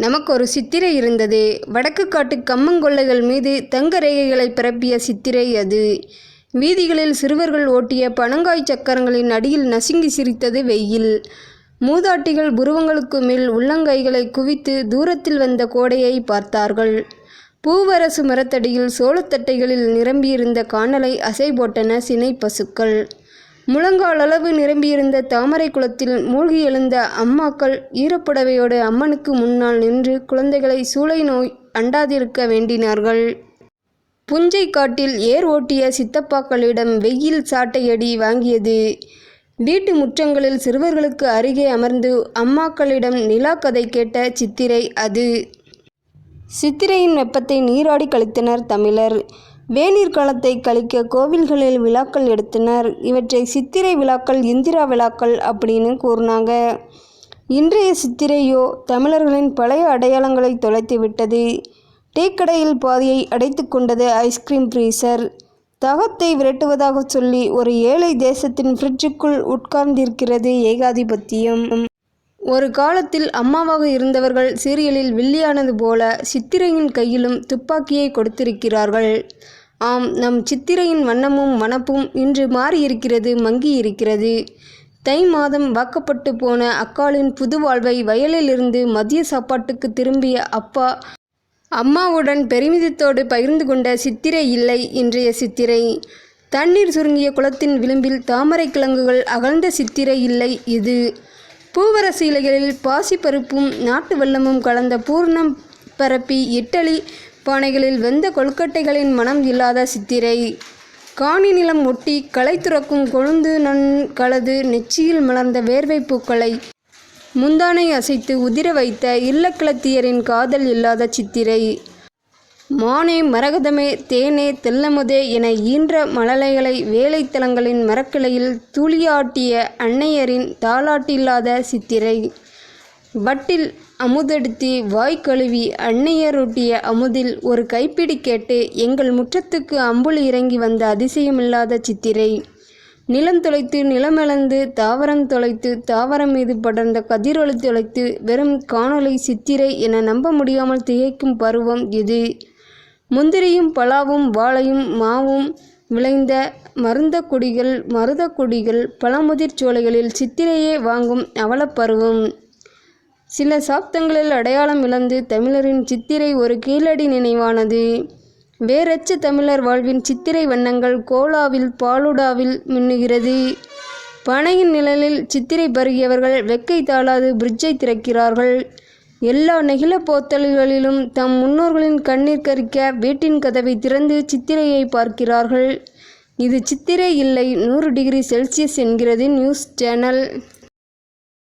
நமக்கு ஒரு சித்திரை இருந்தது. வடக்கு காட்டு கம்மங்கொள்ளைகள் மீது தங்க ரேகைகளை பரப்பிய சித்திரை அது. வீதிகளில் சிறுவர்கள் ஓட்டிய பனங்காய் சக்கரங்களின் அடியில் நசுங்கி சிரித்தது வெயில். மூதாட்டிகள் புருவங்களுக்கு மேல் உள்ளங்கைகளை குவித்து தூரத்தில் வந்த கோடையை பார்த்தார்கள். பூவரசு மரத்தடியில் சோளத்தட்டைகளில் நிரம்பியிருந்த காணலை அசை போட்டன சினை பசுக்கள். முழங்கால் அளவு நிரம்பியிருந்த தாமரை குளத்தில் மூழ்கி எழுந்த அம்மாக்கள் ஈரப்புடவையோடு அம்மனுக்கு முன்னால் நின்று குழந்தைகளை சூளை நோய் அண்டாதிருக்க வேண்டினார்கள். புஞ்சை காட்டில் ஏர் ஓட்டிய சித்தப்பாக்களிடம் வெயில் சாட்டையடி வாங்கியது. வீட்டு முற்றங்களில் சிறுவர்களுக்கு அருகே அமர்ந்து அம்மாக்களிடம் நிலா கதை கேட்ட சித்திரை அது. சித்திரையின் வெப்பத்தை நீராடி கழித்தனர் தமிழர். வேநீர் காலத்தை கழிக்க கோவில்களில் விழாக்கள் எடுத்தனர். இவற்றை சித்திரை விழாக்கள் இந்திரா விழாக்கள் அப்படின்னு கூறினாங்க. இன்றைய சித்திரையோ தமிழர்களின் பழைய அடையாளங்களை தொலைத்து விட்டது. டீக்கடையில் பாதியை அடைத்து கொண்டது ஐஸ்கிரீம் ஃப்ரீசர். தகத்தை விரட்டுவதாக சொல்லி ஒரு ஏழை தேசத்தின் ஃப்ரிட்ஜுக்குள் உட்கார்ந்திருக்கிறது ஏகாதிபத்தியம். ஒரு காலத்தில் அம்மாவாக இருந்தவர்கள் சீரியலில் வில்லியானது போல சித்திரையின் கையிலும் துப்பாக்கியை கொடுத்திருக்கிறார்கள். ஆம் நம் சித்திரையின் வண்ணமும் மணப்பும் இன்று மாறியிருக்கிறது மங்கி இருக்கிறது தை மாதம் வாக்கப்பட்டு போன அக்காளின் புது வாழ்வை வயலிலிருந்து மதிய சாப்பாட்டுக்கு திரும்பிய அப்பா அம்மாவுடன் பெருமிதத்தோடு பகிர்ந்து கொண்ட சித்திரை இல்லை இன்றைய சித்திரை. தண்ணீர் சுருங்கிய குளத்தின் விளிம்பில் தாமரை கிழங்குகள் அகழ்ந்த சித்திரை இல்லை இது. பூவரசு இலைகளில் பாசிப்பருப்பும் நாட்டு வெள்ளமும் கலந்த பூர்ணம் பரப்பி இட்டலி பானைகளில் வெந்த கொழுக்கட்டைகளின் மனம் இல்லாத சித்திரை. காணி நிலம் ஒட்டி களை துறக்கும் கொழுந்து நன் கலது நெச்சியில் மலர்ந்த வேர்வை பூக்களை. முந்தானை அசைத்து உதிர வைத்த இல்லக்கிழத்தியரின் காதல் இல்லாத சித்திரை. மானே மரகதமே தேனே தெல்லமுதே என ஈன்ற மழலைகளை வேலைத்தலங்களின் மரக்கிளையில் தூளியாட்டிய அன்னையரின் தாளாட்டில்லாத சித்திரை. வட்டில் அமுதெடுத்து வாய் கழுவி அன்னையரொட்டிய அமுதில் ஒரு கைப்பிடி கேட்டு எங்கள் முற்றத்துக்கு அம்புலி இறங்கி வந்த அதிசயமில்லாத சித்திரை. நிலம் தொலைத்து நிலமிழந்து தாவரம் தொலைத்து தாவரம் மீது படர்ந்த கதிரொளி தொலைத்து வெறும் காணொளி சித்திரை என நம்ப முடியாமல் திகைக்கும் பருவம் இது. முந்திரியும் பலாவும் வாழையும் மாவும் விளைந்த மருந்த கொடிகள் மருத கொடிகள் பழமுதிர் சோலைகளில் சித்திரையே வாங்கும் அவலப்பருவம் சில சாப்தங்களில் அடையாளம் இழந்து தமிழரின் சித்திரை ஒரு கீழடி நினைவானது. வேறச்ச தமிழர் வாழ்வின் சித்திரை வண்ணங்கள் கோலாவில் பாலுடாவில் மின்னுகிறது. பனையின் நிழலில் சித்திரை பருகியவர்கள் வெக்கை தாளாது பிரிட்ஜை திறக்கிறார்கள். எல்லா நெகிழ போத்தல்களிலும் தம் முன்னோர்களின் கண்ணீர் கரிக்க வீட்டின் கதவை திறந்து சித்திரையை பார்க்கிறார்கள். இது சித்திரை இல்லை நூறு டிகிரி செல்சியஸ் என்கிறது நியூஸ் சேனல்.